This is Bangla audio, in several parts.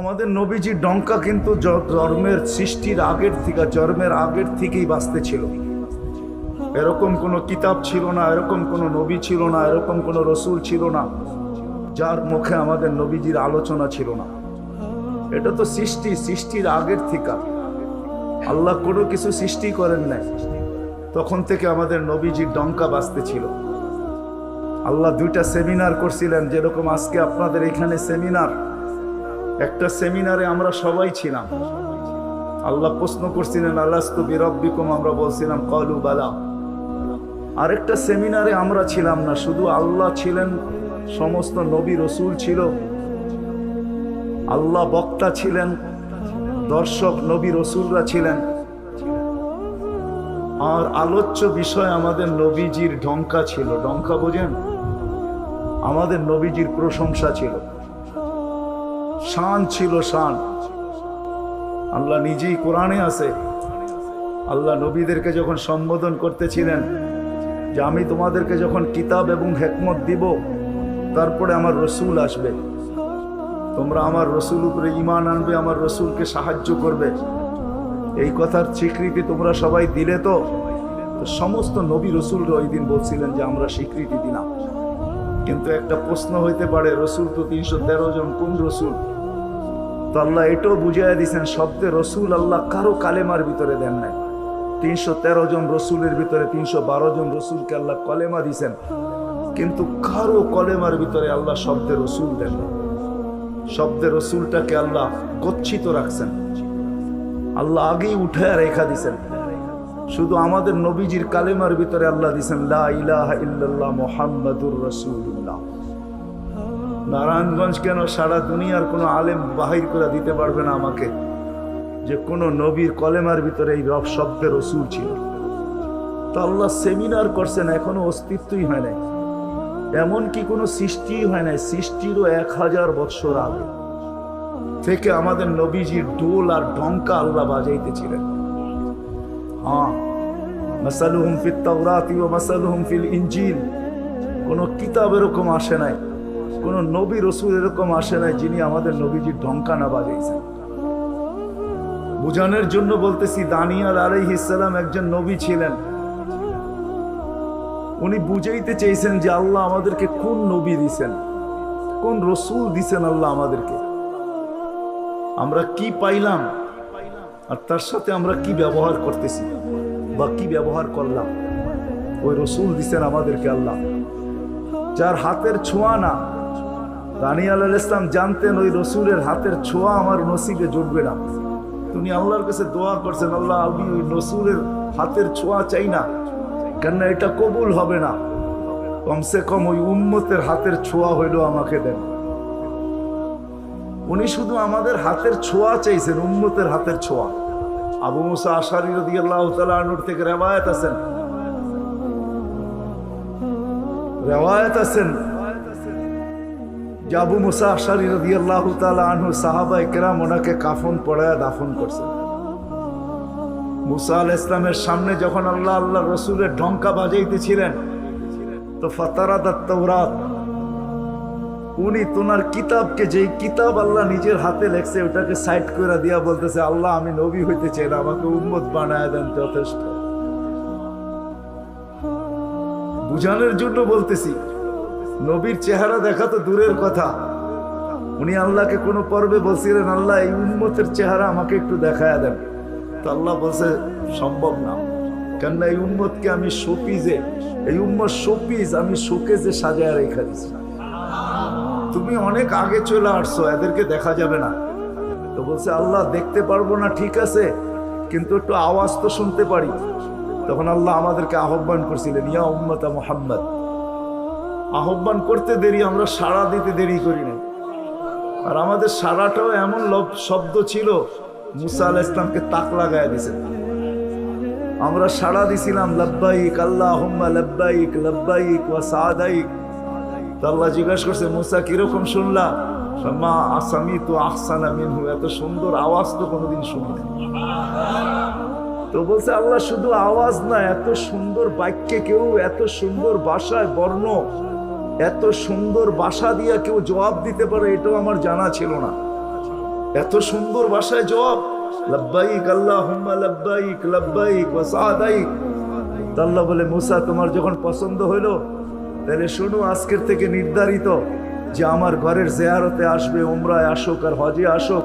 আমাদের নবীজির ডঙ্কা কিন্তু জন্মের সৃষ্টির আগের থেকে, জন্মের আগের থেকেই বাঁচতে ছিল। এরকম কোনো কিতাব ছিল না, এরকম কোনো নবী ছিল না, এরকম কোনো রসুল ছিল না, যার মুখে আমাদের নবীজির আলোচনা ছিল না। এটা তো সৃষ্টি, সৃষ্টির আগের থেকে। আল্লাহ কোনো কিছু সৃষ্টি করেন নাই। তখন থেকে আমাদের নবীজির ডঙ্কা বাঁচতে ছিল। আল্লাহ দুইটা সেমিনার করছিলেন, যেরকম আজকে আপনাদের এখানে সেমিনার একটা সেমিনারে আমরা সবাই ছিলাম। আল্লাহ প্রশ্ন করছিলেন আল্লাহ বিরব্বিকম? আমরা বলছিলাম, কলু বালা। আরেকটা সেমিনারে আমরা ছিলাম না, শুধু আল্লাহ ছিলেন, সমস্ত নবী রসুল ছিল। আল্লাহ বক্তা ছিলেন, দর্শক, নবী রসুলরা ছিলেন। আর আলোচ্য বিষয় আমাদের নবীজির ঢঙ্কা ছিল। ডঙ্কা বোঝেন? আমাদের নবীজির প্রশংসা ছিল। শান ছিল শান। আল্লাহ নিজেই কোরআনে আছে। আল্লাহ নবীদেরকে যখন সম্বোধন করতেছিলেন যে আমি তোমাদেরকে যখন কিতাব এবং হেকমত দিব, তারপরে আমার রসুল আসবে। তোমরা আমার রসুল উপরে ইমান আনবে, আমার রসুলকে সাহায্য করবে। এই কথার স্বীকৃতি তোমরা সবাই দিলে তো সমস্ত নবী রসুলরা ওই দিন বলছিলেন যে আমরা স্বীকৃতি দিলাম। কিন্তু একটা প্রশ্ন হইতে পারে, রসুল তো তিনশো তেরো জন কোন রসুল? তো আল্লাহ এটাও বুঝাইয়া দিয়েছেন শব্দে রসুল আল্লাহ কারও কালেমার ভিতরে দেন নাই। তিনশো তেরো জন রসুলের ভিতরে তিনশো বারো জন রসুলকে আল্লাহ কলেমা দিয়েছেন কিন্তু কারও কলেমার ভিতরে আল্লাহ শব্দে রসুল দেন শব্দে রসুলটাকে আল্লাহ গচ্ছিত রাখছেন। আল্লাহ আগেই উঠে রেখা দিছেন। শুধু আমাদের নবীজির কালেমার ভিতরে আল্লাহ দিছেন, লা ইলাহা ইল্লাল্লাহ মুহাম্মাদুর রাসূলুল্লাহ। নারায়ণগঞ্জ কেন সারা দুনিয়ার কোনো আলেম বাহির করে দিতে পারবে না আমাকে? যে কোনো নবীর কলেমার ভিতরে এই রব শব্দের রসুল ছিল। তা আল্লাহ সেমিনার করছেন, এখনও অস্তিত্বই হয় নাই। এমন কি কোনো সৃষ্টি হয় নাই, সৃষ্টিরও এক হাজার বৎসর আগে থেকে আমাদের নবীজির ডোল আর ডঙ্কা আল্লাহ বাজাইতেছিলেন। হ্যাঁ মাসালুহুম ফিত তাওরাতি ও মাসালুহুম ফিল ইনজিল। কোনো কিতাব এরকম আসে নাই। কোনো নবী রসুল এরকম আসে নাই যিনি আমাদের নবীজির ডঙ্কা না বাজাইছেন বুঝানোর জন্য বলতেছি, দানিয়াল আলাইহিসাল্লাম একজন নবী ছিলেন। উনি বুঝাইতে চেয়েছেন যে আল্লাহ আমাদেরকে কোন নবী দিছেন? কোন রসুল দিছেন আল্লাহ আমাদেরকে? আমরা কি পাইলাম? আর তার সাথে আমরা কি ব্যবহার করতেছি? বা কি ব্যবহার করলাম? ওই রসুল দিছেন আমাদেরকে আল্লাহ। যার হাতের ছোঁয়া না দানিয়াল আল ইসলাম জানতেন ওই রসুলের হাতের ছোঁয়া আমার নসিবে জুটবে না। তুমি আল্লাহর কাছে দোয়া করছেন, আল্লাহ, আমি ওই রসুলের হাতের ছোঁয়া চাই না। কেননা এটা কবুল হবে না। কমসে কম ওই উম্মতের হাতের ছোঁয়া হইলেও আমাকে দেন। উনি শুধু আমাদের হাতের ছোঁয়া চাইছেন, উম্মতের হাতের ছোঁয়া। আবু মুসা আশারি রদি আল্লাহ আনুর থেকে রেওয়ায়ত আছেন। রেওয়ায়ত আছেন যে আবু মুসা আশারি রদি আল্লাহ আনহু সাহাবা কেরাম ওনাকে কাফন পড়ায় দাফন করছেন মুসা আল ইসলামের সামনে যখন আল্লাহ আল্লাহ রসুলের ঢঙ্কা বাজাইতেছিলেন, তো ফাতারাত তৌরাত উনি তোনার কিতাবকে যেই কিতাব আল্লাহ নিজের হাতে লেখছে, ওটাকে সাইড করে দিয়া বলতেছে, আল্লাহ, আমি নবী হইতে চাই না, আমাকে উম্মত বানায় দেন যথেষ্ট। বুঝানোর জন্য বলতেছি নবীর চেহারা দেখা তো দূরের কথা। উনি আল্লাহকে কোনো পর্বে বলছিলেন, আল্লাহ, এই উন্মতের চেহারা আমাকে একটু দেখায় দেন। তো আল্লাহ বলছে, সম্ভব না। কেননা এই উম্মতকে আমি শোপিজে, এই উম্মত শোপিজ আমি শোকেজে সাজায় রেখা দিছি। তুমি অনেক আগে চলে আসছো, এদেরকে দেখা যাবে না। তো বলছে, আল্লাহ, দেখতে পারব না, ঠিক আছে, কিন্তু একটু আওয়াজ তো শুনতে পারি। তখন আল্লাহ আমাদেরকে আহ্বান করছিলেন, ইয়া উম্মতা মোহাম্মদ আহ্বান করতে দেরি, আমরা সাড়া দিতে দেরি করি না আর আমাদের সারাটাও এমন শব্দ ছিল, মুসা আল ইসলামকে তাক লাগায় দিয়েছেন আমরা সাড়া দিছিলাম, লব্বাইক আল্লাহ হুম্মা লব্বাইক লব্বাইক ওয়া সাদাইক। আল্লাহ জিজ্ঞাসা করছে, মুসা, কীরকম শুনলা? মা আসামি তো আহসানা মিনহু। এত সুন্দর আওয়াজ তো কোনোদিন শুনি। তো বলছে, আল্লাহ শুধু আওয়াজ না, এত সুন্দর বাক্যে কেউ এত সুন্দর ভাষায় বর্ণ এত সুন্দর বাসা দিয়া কেউ জবাব দিতে পারে, এটাও আমার জানা ছিল না। এত সুন্দর বাসায় জবাব, লব্বাইক আল্লাহুম্মা লব্বাইক লব্বাইক ওয়া সাদাইক। তো আল্লাহ বলে, মুসা, তোমার যখন পছন্দ হইল, তাহলে শোনো, আজকের থেকে নির্ধারিত যে আমার ঘরের জেয়ারতে আসবে, উমরায় আসুক আর হজে আসুক,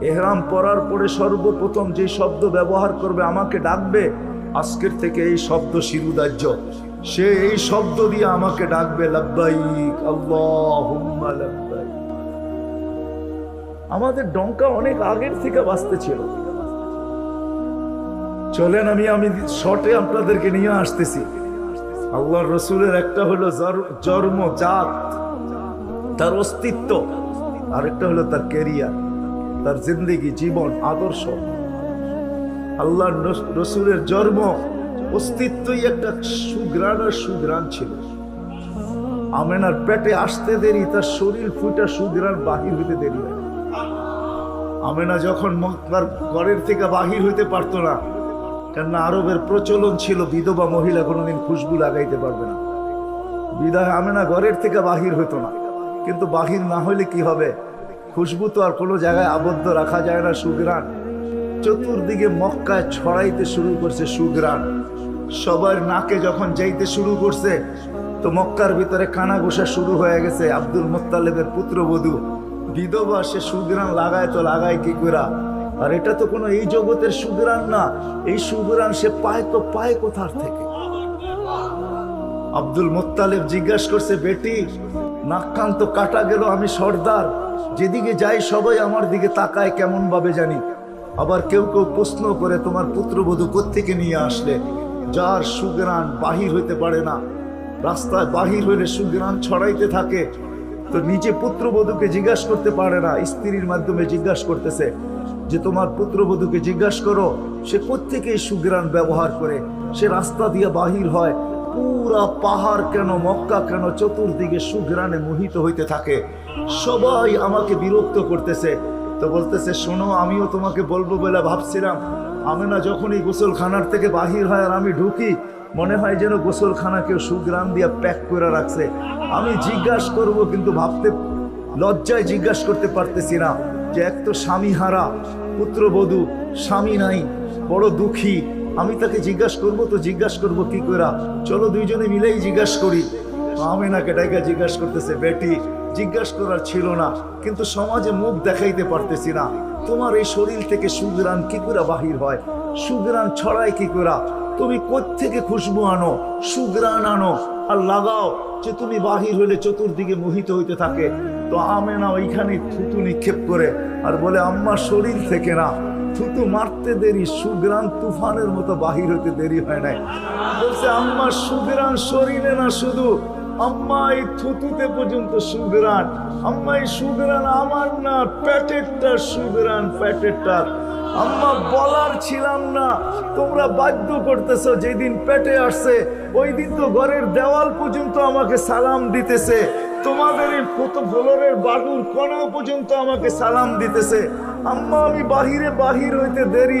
এহরাম পরার পরে সর্বপ্রথম যে শব্দ ব্যবহার করবে, আমাকে ডাকবে, আজকের থেকে এই শব্দ শিরুদার্য সে এই শব্দ দিয়ে আমাকে ডাকবে, লব্বাইক লব্বাইক। আমাদের ডঙ্কা অনেক আগের থেকে বাঁচতে ছিল। চলেন আমি আমি শর্টে আপনাদেরকে নিয়ে আসতেছি। আল্লাহ রসুলের একটা হলো জর- জন্ম, জাত, তার অস্তিত্ব, আরেকটা হলো তার কেরিয়ার তার জিন্দগি, জীবন, আদর্শ। আল্লাহ রসুলের জন্ম অস্তিত্বই একটা সুগ্রাণ আর সুগ্রাণ ছিল। আমেনার পেটে আসতে দেরি, তার শরীর ফুটা সুগ্রাণ বাহির হইতে দেরি আমেনা যখন মক্কার ঘরের থেকে বাহির হইতে পারতো না, কেননা আরবের প্রচলন ছিল, বিধবা মহিলা কোনোদিন খুশবু লাগাইতে পারবে না। বিদায় আমেনা ঘরের থেকে বাহির হতো না। কিন্তু বাহির না হইলে কি হবে? খুশবু তো আর কোনো জায়গায় আবদ্ধ রাখা যায় না সুগ্রাণ চতুর্দিকে মক্কায় ছড়াইতে শুরু করছে সুগ্রাণ সবার নাকে যখন যাইতে শুরু করছে, তো মক্কার ভিতরে কানা ঘোষা শুরু হয়ে গেছে। আব্দুল মোত্তালেবের পুত্রবধূ, বিধবা, সে সুগ্রাণ লাগায় তো লাগায় কি করা আর এটা তো কোনো এই জগতের সুগ্রাণ না, এই সুগ্রাণ সে পায় তো পায় কোথার থেকে? আব্দুল মোত্তালেব জিজ্ঞাসা করছে, বেটি, নাক কান তো কাটা গেল, আমি সর্দার। যেদিকে যাই সবাই আমার দিকে তাকায় কেমন ভাবে জানি? আবার কেউ কেউ প্রশ্ন করে, তোমার পুত্রবধূ কোত্থেকে নিয়ে আসলে? যার সুগ্রাণ বাহির হইতে পারে না, রাস্তায় বাহির হইলে সুগ্রাণ ছড়াইতে থাকে, তো নিজে পুত্রবধূকে জিজ্ঞাসা করতে পারে না, স্ত্রীর মাধ্যমে জিজ্ঞাসা করতেছে যে তোমার পুত্রবধূকে জিজ্ঞাসা করো, সে এই সুগ্রাণ ব্যবহার করে? সে রাস্তা দিয়ে বাহির হয়, পুরা পাহাড় কেন, মক্কা কেন, চতুর্দিকে সুঘ্রাণে মোহিত হইতে থাকে। সবাই আমাকে বিরক্ত করতেছে, তো বলতেছে, শোনো, আমিও তোমাকে বলব বলে ভাবছিলাম। আমি না যখনই গোসলখানার থেকে বাহির হয় আর আমি ঢুকি, মনে হয় যেন গোসলখানা কেউ সুগ্রাম দিয়ে প্যাক করে রাখছে। আমি জিজ্ঞাসা করব, কিন্তু ভাবতে, লজ্জায় জিজ্ঞাসা করতে পারতেছি না যে এক তো স্বামী হারা পুত্রবধূ, স্বামী নাই, বড় দুঃখী। আমি তাকে জিজ্ঞাসা করব, তো জিজ্ঞাসা করব কি করা চলো দুইজনে মিলেই জিজ্ঞাসা করি। আমিনাকে ডাইকা জিজ্ঞাসা করতেছে, বেটি, জিজ্ঞাসা করার ছিল না, কিন্তু সমাজে মুখ দেখাইতে পারতেছি না। তোমার এই শরীর থেকে সুগ্রাণ কি করে বাহির হয়? সুগ্রাণ ছড়ায় কি করা তুমি থেকে খুশবু আনো? সুগ্রাণ আনো আর লাগাও যে তুমি বাহির হইলে চতুর্দিকে মোহিত হইতে থাকে। তো আমে না ওইখানে থুতু নিক্ষেপ করে আর বলে, আম্মা, শরীর থেকে না। থুতু মারতে দেরি সুগ্রাণ তুফানের মতো বাহির হইতে দেরি হয় নাই। বলছে, আম্মা সুগ্রাণ শরীরে না শুধু আম্মা এই থুতুতে পর্যন্ত সুগ্রাণ আম্মা এই আমার না প্যাটেরটা সুগ্রাণ প্যাটেরটার আম্মা বলার ছিলাম না, তোমরা বাধ্য করতেছো যেদিন পেটে আসছে ওই দিন তো ঘরের দেওয়াল পর্যন্ত আমাকে সালাম দিতেছে। তোমাদের এই ফটো ফ্লোরের বাড়ুর কণা পর্যন্ত আমাকে সালাম দিতেছে। আম্মা আমি বাহিরে বাহির হইতে দেরি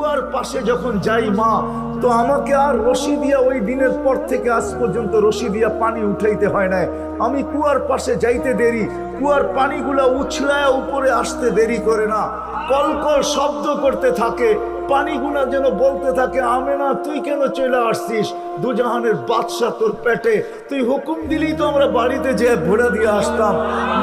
কুয়ার পাশে যখন যাই মা, তো আমাকে আর রশি দিয়া ওই দিনের পর থেকে আজ পর্যন্ত রশি দিয়া পানি উঠাইতে হয় না আমি কুয়ার পাশে যাইতে দেরি, কুয়ার পানিগুলা উছলায় উপরে আসতে দেরি করে না। কলকল শব্দ করতে থাকে, পানিগুলা যেন বলতে থাকে, আমি না, তুই কেন চলে আসছিস? দুজাহানের বাদশা তোর পেটে। তুই হুকুম দিলেই তো আমরা বাড়িতে যেয়ে ভোড়া দিয়ে আসতাম।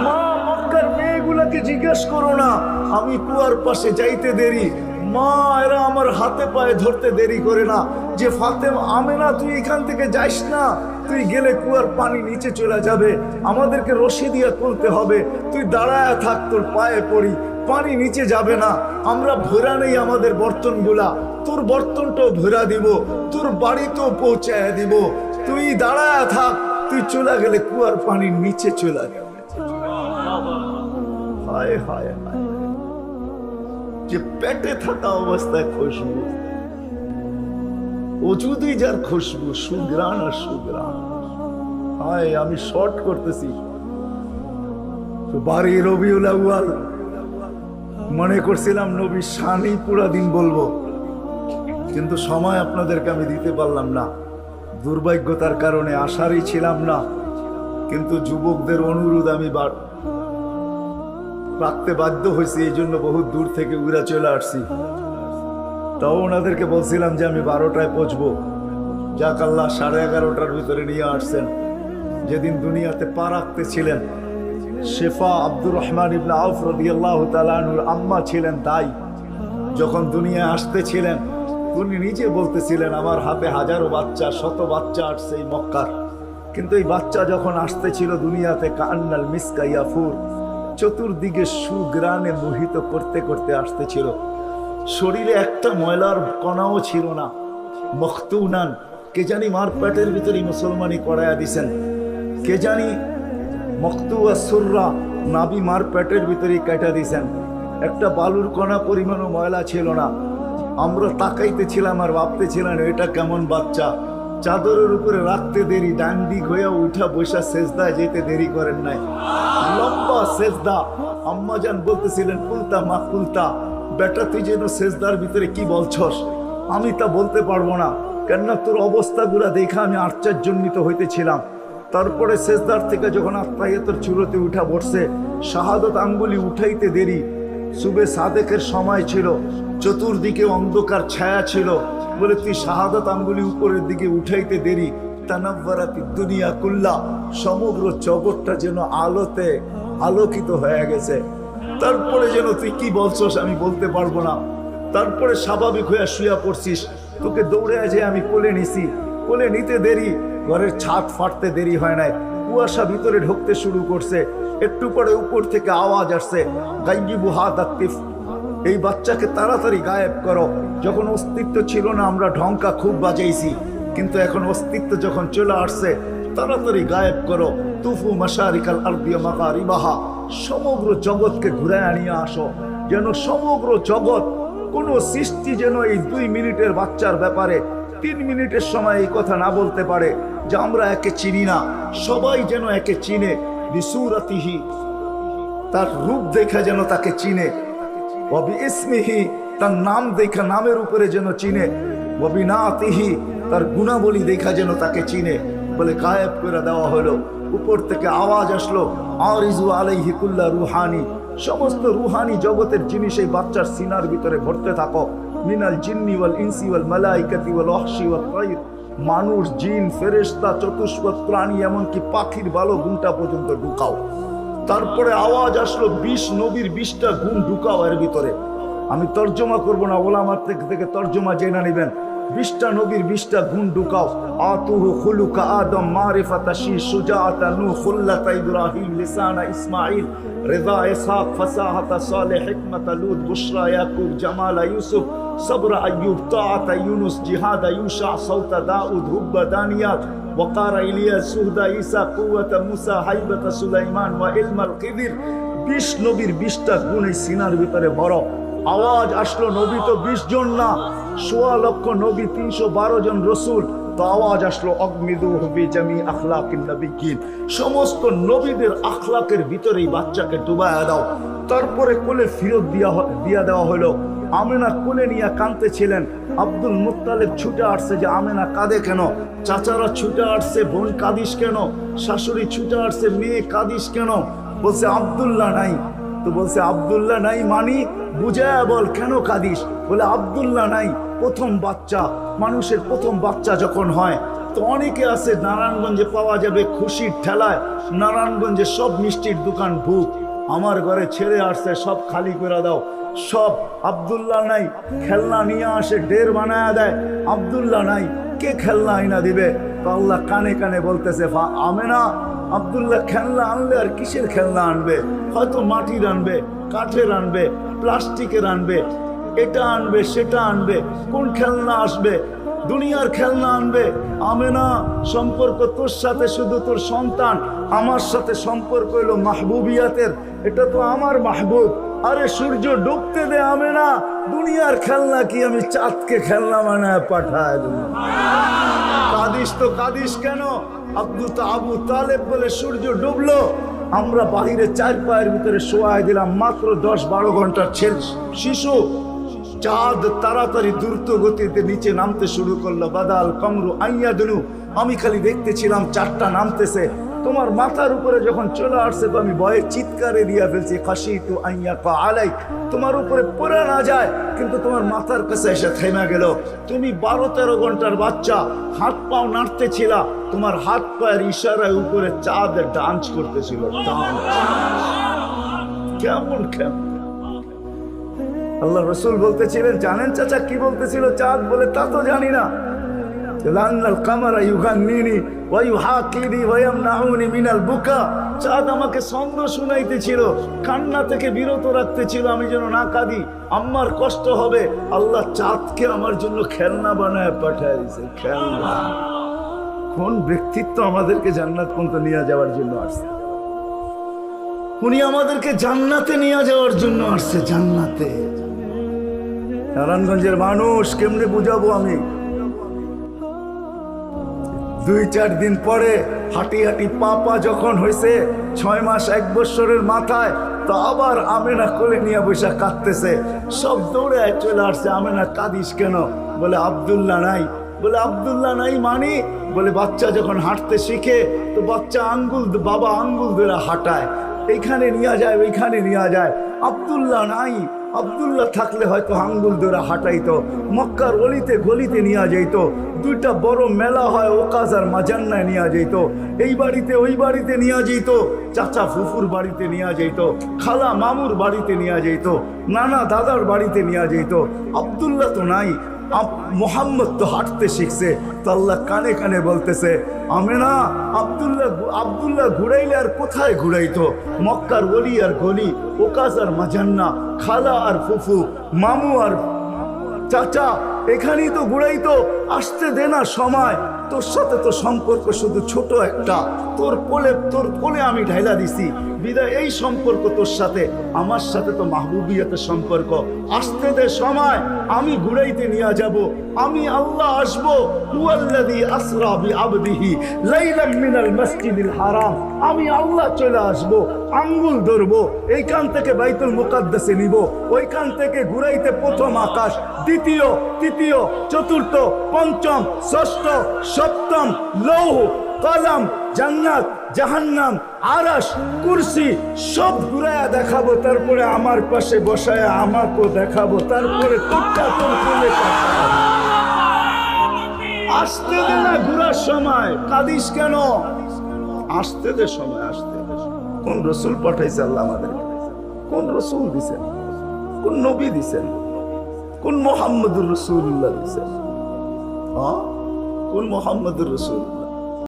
মা, মক্কার মেয়েগুলাকে জিজ্ঞেস করো না, আমি কুয়ার পাশে যাইতে দেরি মা, এরা আমার হাতে পায়ে ধরতে দেরি করে না। যে ফাতেম, আমেনা, তুই এখান থেকে যাইস না। তুই গেলে কুয়ার পানি নিচে চলে যাবে। আমাদেরকে রশি দিয়ে তুলতে হবে। তুই দাঁড়ায় থাক, তোর পায়ে পড়ি। পানি নিচে যাবে না। আমরা ভরা নেই আমাদের বর্তনগুলা। তোর বর্তনটাও ভরা দিব। তোর বাড়িতেও পৌঁছায় দিব। তুই দাঁড়ায় থাক। তুই চলে গেলে কুয়ার পানির নিচে চলে যাবে। হায় হায় হায়। যে পেটে থাকা অবস্থায় খুশবু। ওজুদি যার খুশবু, সুগ্রাণ আর সুগ্রাণ। হায়, আমি শর্ট করতেছি। বাড়ি রবিউল আউয়াল, মনে করছিলাম নবী শানি পুরা দিন বলব। কিন্তু সময় আপনাদেরকে আমি দিতে পারলাম না। দুর্ভাগ্যতার কারণে আশারই ছিলাম না। কিন্তু যুবকদের অনুরোধ আমি রাখতে বাধ্য হয়েছি, এই জন্য বহু দূর থেকে উড়া চলে আসছি। তাও ওনাদেরকে বলছিলাম যে আমি বারোটায় পৌঁছবো। যাক আল্লাহ, সাড়ে এগারোটার ভিতরে নিয়ে আসছেন। যেদিন দুনিয়াতে পা রাখতে ছিলেন শেফা আব্দুর রহমান ইবনা আউফ রদিয়াল্লাহ তালানুর আম্মা ছিলেন তাই যখন দুনিয়ায় আসতেছিলেন, উনি নিজে বলতেছিলেন, আমার হাতে হাজারো বাচ্চা, শত বাচ্চা আসছে এই মক্কার। কিন্তু এই বাচ্চা যখন আসতেছিল দুনিয়াতে কান্নাল মিসকা ইয়াফুর। চতুর্দিকে সুগ্রানে মোহিত করতে করতে আসতেছিল। শরীরে একটা ময়লার কণাও ছিল না। মখতুনান, কে জানি মার পেটের ভিতরে মুসলমানি করাইয়া দিছেন। কে জানি মখতুয়া সুররা নাবি মার পেটের ভিতরে কেটে দিছেন। একটা বালুর কণা পরিমাণও ময়লা ছিল না। আমরা তাকাইতেছিলাম আর ভাবতেছিলাম, এটা কেমন বাচ্চা? চাদরের উপরে রাখতে দেরি ডান দিক হইয়া উঠা বসা সেজদায় যেতে দেরি করেন নাই। লম্বা সেজদা। আম্মাজান বলতেছিলেন কুলতা মা কুলতা বেটা, তুই যেন সেজদার ভিতরে কি বলছস? আমি তা বলতে পারব না। কেননা তোর অবস্থাগুলা দেখা আমি আশ্চর্যজনিত হইতেছিলাম। তারপরে শেষদার থেকে যখন আত্মাইয়াতর চুরোতে উঠা বসছে, শাহাদত আঙ্গুলি উঠাইতে দেরি। সুবে সাদেকের সময় ছিল, চতুর্দিকে অন্ধকার ছায়া ছিল। বলে, তুই শাহাদত আঙ্গুলি উপরের দিকে উঠাইতে দেরি। দুনিয়া কুল্লা। সমগ্র জগৎটা যেন আলোতে আলোকিত হয়ে গেছে। তারপরে যেন তুই কি বলছস আমি বলতে পারব না। তারপরে স্বাভাবিক হয়ে শুয়া পড়ছিস। তোকে দৌড়ে যে আমি কোলে নিছি। কোলে নিতে দেরি, ঘরের ছাদ ফাটতে দেরি হয় নাই। কুয়াশা ভিতরে ঢুকতে শুরু করছে। একটু পরে উপর থেকে আওয়াজ আসছে। গাইবি বুহা দাত্তিফ এই বাচ্চাকে তাড়াতাড়ি গায়েব করো। যখন অস্তিত্ব ছিল না, আমরা ঢঙ্কা খুব বাজাইছি। কিন্তু এখন অস্তিত্ব যখন চলে আসছে, তাড়াতাড়ি গায়েব করো। তুফু মাসারিকাল আরদিয়া মাকারিবাহা সমগ্র জগৎকে ঘুরে আনিয়ে আসো। যেন সমগ্র জগৎ, কোনো সৃষ্টি যেন এই দুই মিনিটের বাচ্চার ব্যাপারে, তিন মিনিটের সময় এই কথা না বলতে পারে, যে আমরা একে চিনি না। সবাই যেন একে চিনে, বিসুরাতিহি। তার রূপ দেখে যেন তাকে চিনে। তার নাম দেখা নামের উপরে যেন চিনে। ববি না তিহি তার গুণাবলী দেখা যেন তাকে চিনে। বলে গায়েব করে দেওয়া হলো। উপর থেকে আওয়াজ আসলো, আরিজু আলাই কুল্লা রুহানি। সমস্ত রুহানি জগতের জিনিস এই বাচ্চার সিনার ভিতরে ভরতে থাকো। মিনাল জিন্নি ওয়াল ইনসি ওয়াল তাইর মানুষ, জিন, ফেরেশতা, চতুষ্পদ, প্রাণী, এমনকি পাখির ভালো গুণটা পর্যন্ত ঢুকাও। তারপরে আওয়াজ আসলো বিশ নবীর বিশটা গুণ ঢুকাও এর ভিতরে। আমি তর্জমা করব না, ওলামার থেকে তর্জমা জেনে নেবেন। বিশটা নবীর বিশটা গুণ ঢুকাও। আতুহু খুলুকা আদম মারিফাতা শি সুজাআতা নূহ খুল্লাতা ইব্রাহিম লিসানা ইসমাঈল। রিদা ইসহাক ফাসাহাতা সালেহ হিকমাতা লুত, বুশরা, ইয়াকুব, জামালা, ইউসুফ। صبر أيوب طاعة يونس جهاد يوشع صوت داود هب دانيال وقار إلياس سهد عيسى قوة موسى হাইবত সুলাইমান ওয়া ইলমাল কিদির বিশ নবীর বিশটা গুণ এই সিনার ভিতরে বড় আওয়াজ আসলো নবী তো বিশ জন না সোয়া লক্ষ নবী তিনশো বারো জন রসুল তো আওয়াজ আসলো অগ্নিদু হবি জামি আখলাকিন নবীকিন সমস্ত নবীদের আখলাকের ভিতরে এই বাচ্চাকে ডুবায়া দাও তারপরে কোলে ফিরত দিয়া হ- দিয়া দেওয়া হলো আমেনা কোলে নিয়ে কাঁদতেছিলেন। আব্দুল মুত্তালেব ছুটে আসছে যে, আমেনা, কাঁদে কেন? চাচারা ছুটে আসছে, বোন, কাঁদিস কেন? শাশুড়ি ছুটে আসছে, মেয়ে, কাঁদিস কেন? বলছে, আব্দুল্লাহ নাই। তো বলছে, আব্দুল্লাহ নাই মানি? বুঝায় বল, কেন কাঁদিস? বলে, আব্দুল্লাহ নাই, প্রথম বাচ্চা, মানুষের প্রথম বাচ্চা যখন হয়, তো অনেকে আছে নারায়ণগঞ্জে পাওয়া যাবে খুশির ঠেলায়, নারায়ণগঞ্জে সব মিষ্টির দোকান ভুক আমার ঘরে ছেড়ে আসছে, সব খালি করে দাও। সব আব্দুল্লাহ নাই, খেলনা নিয়ে আসে ডের বানায় দেয়। আব্দুল্লাহ নাই, কে খেলনা আইনা দিবে? তো আল্লাহ কানে কানে বলতেছে, "ফা- আমেনা, আব্দুল্লাহ খেলনা আনলে আর কিসের খেলনা আনবে? হয়তো মাটির আনবে, কাঠের আনবে, প্লাস্টিকের আনবে, এটা আনবে, সেটা আনবে, কোন খেলনা আসবে? দুনিয়ার খেলনা আনবে। আমেনা, সম্পর্ক তোর সাথে শুধু তোর সন্তান, আমার সাথে সম্পর্ক হলো মাহবুবিয়াতের, এটা তো আমার মাহবুব। আরে সূর্য ডুবতে দে আমি না, দুনিয়ার খেলনা কি আমি চাঁদকে খেলনা বানায় পাঠায় কাদিস তো কাদিস কেন? আব্দু আবু তালেব বলে সূর্য ডুবলো। আমরা বাহিরে চার পায়ের ভিতরে শোয়াই দিলাম, মাত্র দশ বারো ঘণ্টার ছেলে শিশু। চাঁদ তাড়াতাড়ি দ্রুত গতিতে নিচে নামতে শুরু করল। বাদাল, কমরু আইয়া দিনু আমি খালি দেখতেছিলাম চারটা নামতেছে। তোমার মাথার উপরে যখন চলে আসছে, তো আমি ভয়ে চিৎকারে দিয়া ফেলছি খাসি তো আইয়া কা আলাই। তোমার উপরে পড়ে না যায়, কিন্তু তোমার মাথার কাছে এসে থেমে গেল। তুমি বারো তেরো ঘণ্টার বাচ্চা, হাত পাও নাড়তে নাড়তেছিলা, তোমার হাত পায়ের ইশারায় উপরে চাঁদ ডান্স করতেছিল। কেমন কেমন। আল্লাহ রসুল বলতেছিলেন, জানেন চাচা কি বলতেছিল? চাঁদ বলে তা তো জানি না। ইউগান্নিনি ওয়া ইউহাকিনি ওয়া ইয়ামনাউনি মিনাল বুকা চাঁদ আমাকে ছন্দ শুনাইতেছিল, কান্না থেকে বিরত রাখতেছিল, আমি যেন না কাঁদি। আম্মার কষ্ট হবে, আল্লাহ চাঁদকে আমার জন্য খেলনা বানায় পাঠায় খেলনা। কোন ব্যক্তিত্ব আমাদেরকে জান্নাত পর্যন্ত নিয়ে যাওয়ার জন্য আসছে? উনি আমাদেরকে জান্নাতে নিয়ে যাওয়ার জন্য আসছে, জান্নাতে। নারায়ণগঞ্জের মানুষ কেমনে বুঝাবো আমি? দুই চার দিন পরে হাঁটি হাঁটি পাপা যখন হয়েছে ছয় মাস এক বছরের মাথায়, তো আবার আমেনা কোলে নিয়ে বসে কাঁদতেছে। সব দৌড়ে চলে আসছে, আমেনা, কাঁদিস কেন? বলে, আবদুল্লাহ নাই। বলে, আবদুল্লাহ নাই মানি? বলে, বাচ্চা যখন হাঁটতে শিখে, তো বাচ্চা আঙ্গুল, বাবা আঙ্গুল ধরে হাঁটায়। এইখানে নিয়ে যায়, ওইখানে নিয়ে যায়। আবদুল্লাহ নাই। আবদুল্লাহ থাকলে হয়তো আঙ্গুল ধরে হাঁটাইতো, মক্কার অলিতে গলিতে নিয়ে যাইত, দুইটা বড় মেলা হয় ওকাজ আর মাজান্নায় নিয়ে যাইত, এই বাড়িতে ওই বাড়িতে নিয়ে যেত চাচা ফুফুর বাড়িতে নিয়ে যেত খালা মামুর বাড়িতে নিয়ে যেত নানা দাদার বাড়িতে নিয়ে যেত আবদুল্লাহ তো নাই মোহাম্মদ তো হাঁটতে শিখছে। তো আল্লাহ কানে কানে বলতেছে আমি না আবদুল্লাহ আবদুল্লাহ ঘুরাইলে আর কোথায় ঘুরাইতো? মক্কার গলি আর গলি ওকাস আর মাজান্না, খালা আর ফুফু, মামু আর চাচা, এখানেই তো ঘুরাইতো। আসতে দে না সময়। তোর সাথে তো সম্পর্ক শুধু ছোট একটা। তোর কোলে তোর কোলে আমি ঢাইলা দিছি। বিদায়, এই সম্পর্ক তোর সাথে। আমার সাথে তো মাহবুবিয়াতের সম্পর্ক। আসতে দে সময়, আমি ঘুরাইতে নিয়ে যাব। আমি আল্লাহ আসব। হুয়াল্লাযী আসরা বিআবদিহি লাইলাম মিনাল মাসজিদিল হারাম। আমি আল্লাহ চলে আসব, আঙ্গুল ধরবো, এইখান থেকে বাইতুল মুকাদ্দাসে নিব, ওইখান থেকে ঘুরাইতে প্রথম আকাশ। দ্বিতীয়, তৃতীয়, চতুর্থ, পঞ্চম, ষষ্ঠ, সপ্তম, লৌহ, কলম, জান্নাত, জাহান্নাম আরাস কুরসি, সব ঘুরায়া দেখাবো, তারপরে আমার পাশে বসায় আমাকেও দেখাবো, তারপরে তোরটা তোর আসতে দে না ঘুরার সময়, কাদিস কেন? আসতে দে সময়, আসতে। কোন রসুল পাঠাইছে আল্লাহ আমাদের কোন রসুল দিছেন? কোন নবী দিছেন? কোন মোহাম্মদুর রসুল্লাহ দিছেন হ্যাঁ? কোন মোহাম্মদুর রসুল